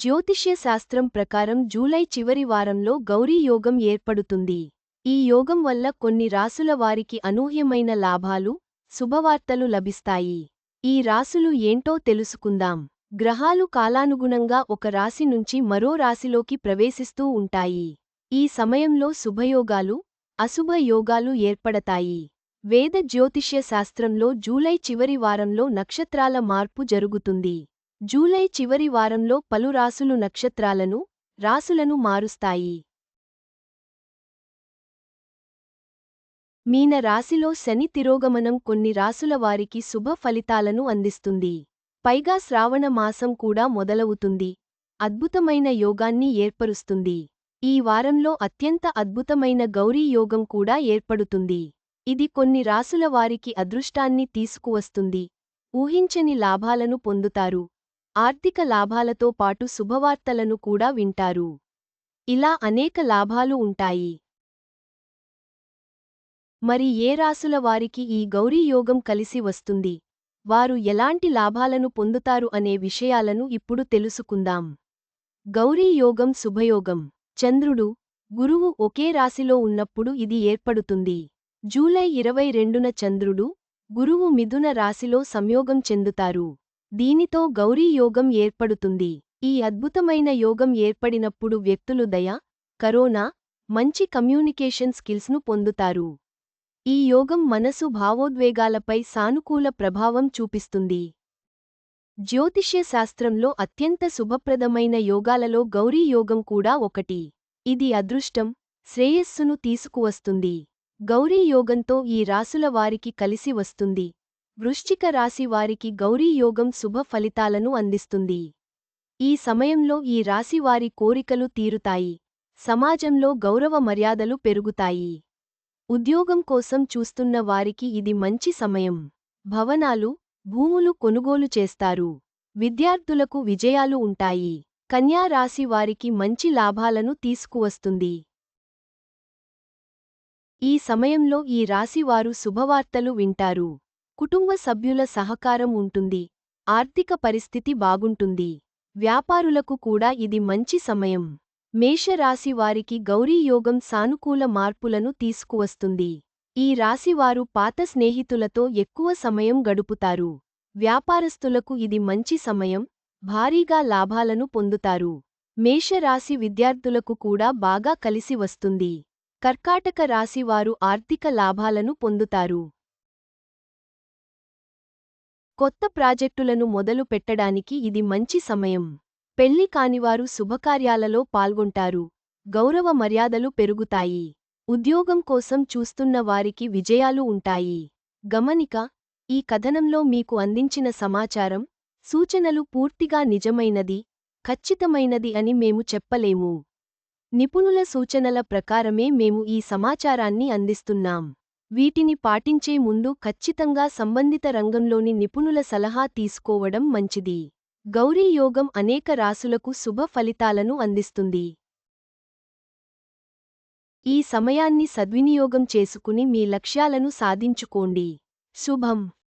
జ్యోతిష్య శాస్త్రం ప్రకారం జూలై చివరి వారంలో గౌరీ యోగం ఏర్పడుతుంది. ఈ యోగం వల్ల కొన్ని రాసుల వారికి అనూహ్యమైన లాభాలు శుభవార్తలు లభిస్తాయి. ఈ రాసులు ఏంటో తెలుసుకుందాం. గ్రహాలు కాలానుగుణంగా ఒక రాశి నుంచి మరో రాశిలోకి ప్రవేశిస్తూ ఉంటాయి. ఈ సమయంలో శుభయోగాలు అశుభ యోగాలు ఏర్పడతాయి. వేద జ్యోతిష్య శాస్త్రంలో జూలై చివరి వారంలో నక్షత్రాల మార్పు జరుగుతుంది. జూలై చివరి వారంలో పలు రాసులు నక్షత్రాలను రాసులను మారుస్తాయి. మీన రాశిలో శని తిరోగమనం కొన్ని రాసుల వారికి శుభ ఫలితాలను అందిస్తుంది. పైగా శ్రావణ మాసం కూడా మొదలవుతుంది. అద్భుతమైన యోగాన్ని ఏర్పరుస్తుంది. ఈ వారంలో అత్యంత అద్భుతమైన గౌరీ యోగం కూడా ఏర్పడుతుంది. ఇది కొన్ని రాసుల వారికి అదృష్టాన్ని తీసుకువస్తుంది. ఊహించని లాభాలను పొందుతారు. ఆర్థిక లాభాలతో పాటు శుభవార్తలను కూడా వింటారు. ఇలా అనేక లాభాలు ఉంటాయి. మరి ఏ రాసుల వారికి ఈ గౌరీ యోగం కలిసి వస్తుంది? వారు ఎలాంటి లాభాలను పొందుతారు అనే విషయాలను ఇప్పుడు తెలుసుకుందాం. గౌరీ యోగం శుభయోగం. చంద్రుడు గురువు ఒకే రాశిలో ఉన్నప్పుడు ఇది ఏర్పడుతుంది. జూలై ఇరవై రెండున చంద్రుడు గురువు మిథున రాశిలో సంయోగం చెందుతారు. దీనితో గౌరీ యోగం ఏర్పడుతుంది. ఈ అద్భుతమైన యోగం ఏర్పడినప్పుడు వ్యక్తులు దయ కరోనా మంచి కమ్యూనికేషన్ స్కిల్స్ను పొందుతారు. ఈ యోగం మనసు భావోద్వేగాలపై సానుకూల ప్రభావం చూపిస్తుంది. జ్యోతిష్య శాస్త్రంలో అత్యంత శుభప్రదమైన యోగాలలో గౌరీ యోగం కూడా ఒకటి. ఇది అదృష్టం శ్రేయస్సును తీసుకువస్తుంది. గౌరీ యోగంతో ఈ రాసుల వారికి కలిసి వస్తుంది. వృశ్చిక రాశి వారికి గౌరీ యోగం శుభ ఫలితాలను అందిస్తుంది. ఈ సమయంలో ఈ రాశి వారి కోరికలు తీరుతాయి. సమాజంలో గౌరవ మర్యాదలు పెరుగుతాయి. ఉద్యోగం కోసం చూస్తున్న వారికి ఇది మంచి సమయం. భవనాలు భూములు కొనుగోలు చేస్తారు. విద్యార్థులకు విజయాలు ఉంటాయి. కన్యా రాశి వారికి మంచి లాభాలను తీసుకువస్తుంది. ఈ సమయంలో ఈ రాశివారు శుభవార్తలు వింటారు. కుటుంబ సభ్యుల సహకారం ఉంటుంది. ఆర్థిక పరిస్థితి బాగుంటుంది. వ్యాపారులకు కూడా ఇది మంచి సమయం. మేషరాశివారికి గౌరీయోగం సానుకూల మార్పులను తీసుకువస్తుంది. ఈ రాశివారు పాత స్నేహితులతో ఎక్కువ సమయం గడుపుతారు. వ్యాపారస్తులకు ఇది మంచి సమయం భారీగా లాభాలను పొందుతారు. మేషరాశి విద్యార్థులకు కూడా బాగా కలిసి వస్తుంది. కర్కాటక రాశివారు ఆర్థిక లాభాలను పొందుతారు. కొత్త ప్రాజెక్టులను మొదలు పెట్టడానికి ఇది మంచి సమయం. పెళ్ళి కానివారు శుభకార్యాలలో పాల్గొంటారు. గౌరవ మర్యాదలు పెరుగుతాయి. ఉద్యోగం కోసం చూస్తున్న వారికి విజయాలు ఉంటాయి. గమనిక ఈ కథనంలో మీకు అందించిన సమాచారం సూచనలు పూర్తిగా నిజమైనది ఖచ్చితమైనది అని మేము చెప్పలేము. నిపుణుల సూచనల ప్రకారమే మేము ఈ సమాచారాన్ని అందిస్తున్నాం. వీటిని పాటించే ముందు ఖచ్చితంగా సంబంధిత రంగంలోని నిపుణుల సలహా తీసుకోవడం మంచిది. గౌరీ యోగం అనేక రాసులకు శుభ ఫలితాలను అందిస్తుంది. ఈ సమయాన్ని సద్వినియోగం చేసుకుని మీ లక్ష్యాలను సాధించుకోండి. శుభం.